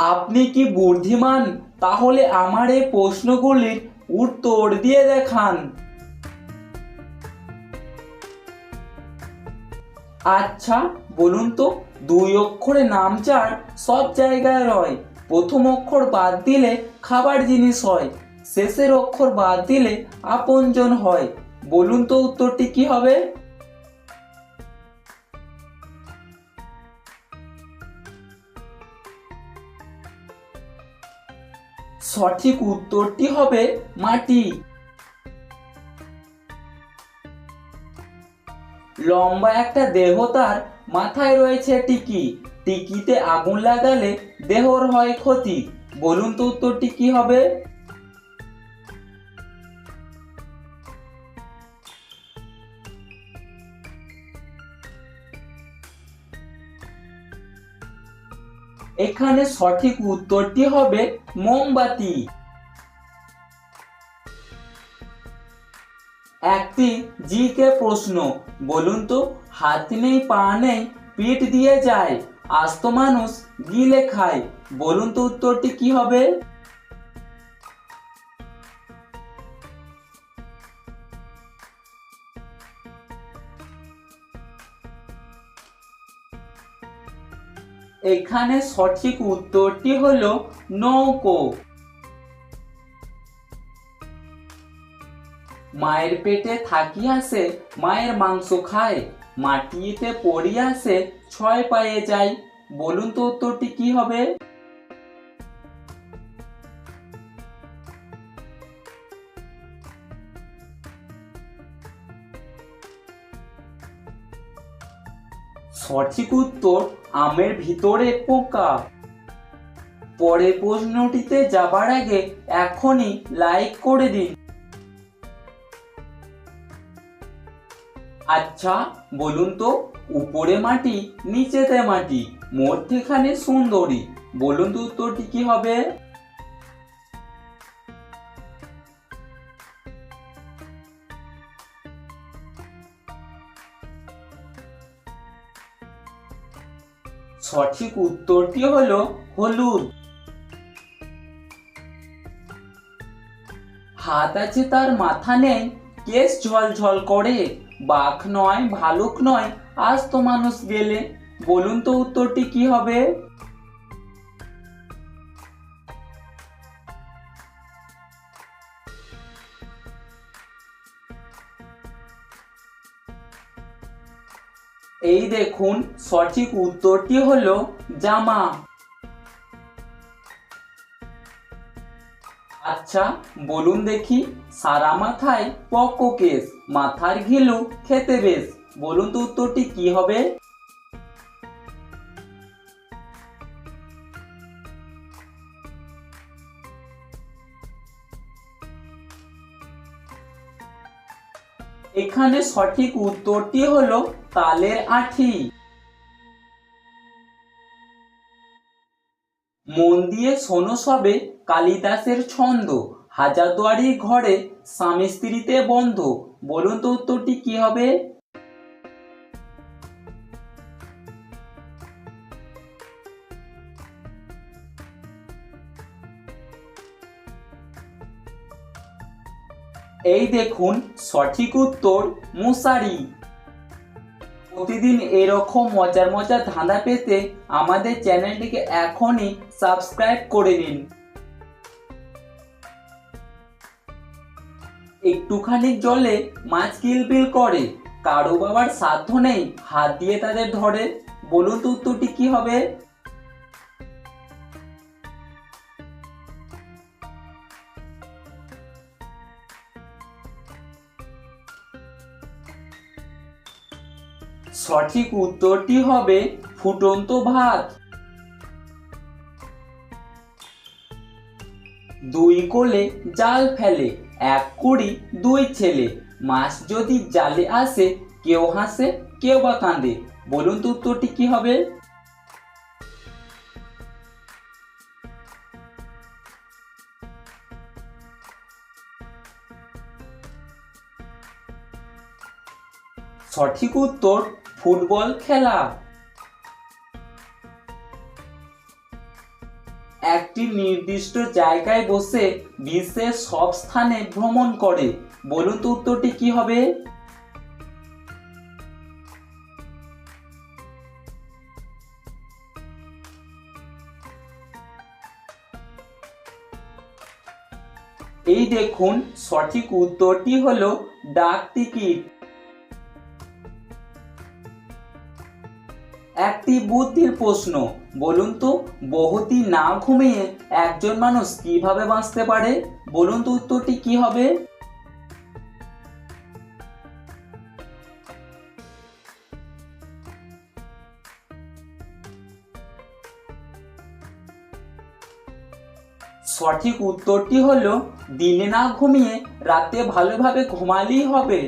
আপনি কি বুদ্ধিমান? তাহলে আমার এই প্রশ্নগুলির উত্তর দিয়ে দেখান। আচ্ছা বলুন তো, দুই অক্ষরে নাম চার সব জায়গায় রয়। প্রথম অক্ষর বাদ দিলে খাবার জিনিস হয়, শেষের অক্ষর বাদ দিলে আপনজন হয়। বলুন তো উত্তরটি কি হবে? সঠিক উত্তরটি হবে মাটি। লম্বা একটা দেহ তার মাথায় রয়েছে টিকি। টিকিতে আগুন লাগালে দেহর হয় ক্ষতি। বলুন তো উত্তরটি কি হবে? এখানে সঠিক উত্তরটি হবে মোমবাতি। একটি জি কে প্রশ্ন, বলুন তো, হাত নেই, পা নেই, পিঠ দিয়ে যায়, আস্ত মানুষ গিলে খায়, বলুন তো উত্তরটি কি হবে? এখানে সঠিক উত্তরটি হল নৌকো। মায়ের পেটে থাকি আসে, মায়ের মাংস খায়, মাটিতে পড়ি আসে, ছয় পায়ে যায় বলুন তো উত্তরটি কি হবে? সঠিক উত্তর আমের ভিতরে পোকা। পরের প্রশ্নটিতে যাবার আগে এখনই লাইক করে দিন। আচ্ছা বলুন তো, উপরে মাটি, নিচেতে মাটি, মধ্যেখানে সুন্দরী, বলুন তো উত্তরটি কি হবে? সঠিক উত্তরটি হলো হলুদ। হাত আছে তার মাথা নেই কেস ঝলঝল করে বাঘ নয়, ভালুক নয় আজ তো মানুষ গেলে। বলুন তো উত্তরটি কি হবে? এই দেখুন সঠিক উত্তরটি হলো জামা। আচ্ছা বলুন দেখি, সারা মাথায় পক্ক কেস, মাথার ঘিলু খেতে বেশ। বলুন তো উত্তরটি কি হবে? এখানে সঠিক উত্তরটি হলো তালের আঠি। মন দিয়ে শোনো সবে, কালিদাসের ছন্দ। হাজারদুয়ারি ঘরে স্বামী স্ত্রীতে বন্ধ। বলুন তো উত্তরটি কি হবে? এই দেখুন সঠিক উত্তর মশারি প্রতিদিন এরকম মজার মজার ধাঁধা পেতে আমাদের চ্যানেলটিকে এখনই সাবস্ক্রাইব করে নিন। একটুখানি জলে মাছ কিলবিল করে, কারও বাবার সাধ্য নেই হাত দিয়ে তাদের ধরে। বলুন তো উত্তরটি কি হবে? সঠিক উত্তরটি হবে ফুটন্ত ভাত। দুই কোলে জাল ফেলে, এক কুড়ি দুই ছেলে। মাছ যদি জালে আসে, কেউ হাসে, কেউ বা কাঁদে। বলুন তো উত্তরটি কি হবে? সঠিক উত্তর ফুটবল খেলা। একটি নির্দিষ্ট জায়গায় বসে বিশ্বের সব স্থানে ভ্রমণ করে। বলুন তো উত্তরটি কি হবে? এই দেখুন, সঠিক উত্তরটি হলো ডাক টিকিট একটি বুদ্ধির প্রশ্ন, বলুন তো বহুদিন না ঘুমিয়ে একজন মানুষ কীভাবে বাঁচতে পারে? বলুন তো উত্তরটি কি হবে? সঠিক উত্তরটি হলো, দিনে না ঘুমিয়ে রাতে ভালোভাবে ঘুমালেই হবে।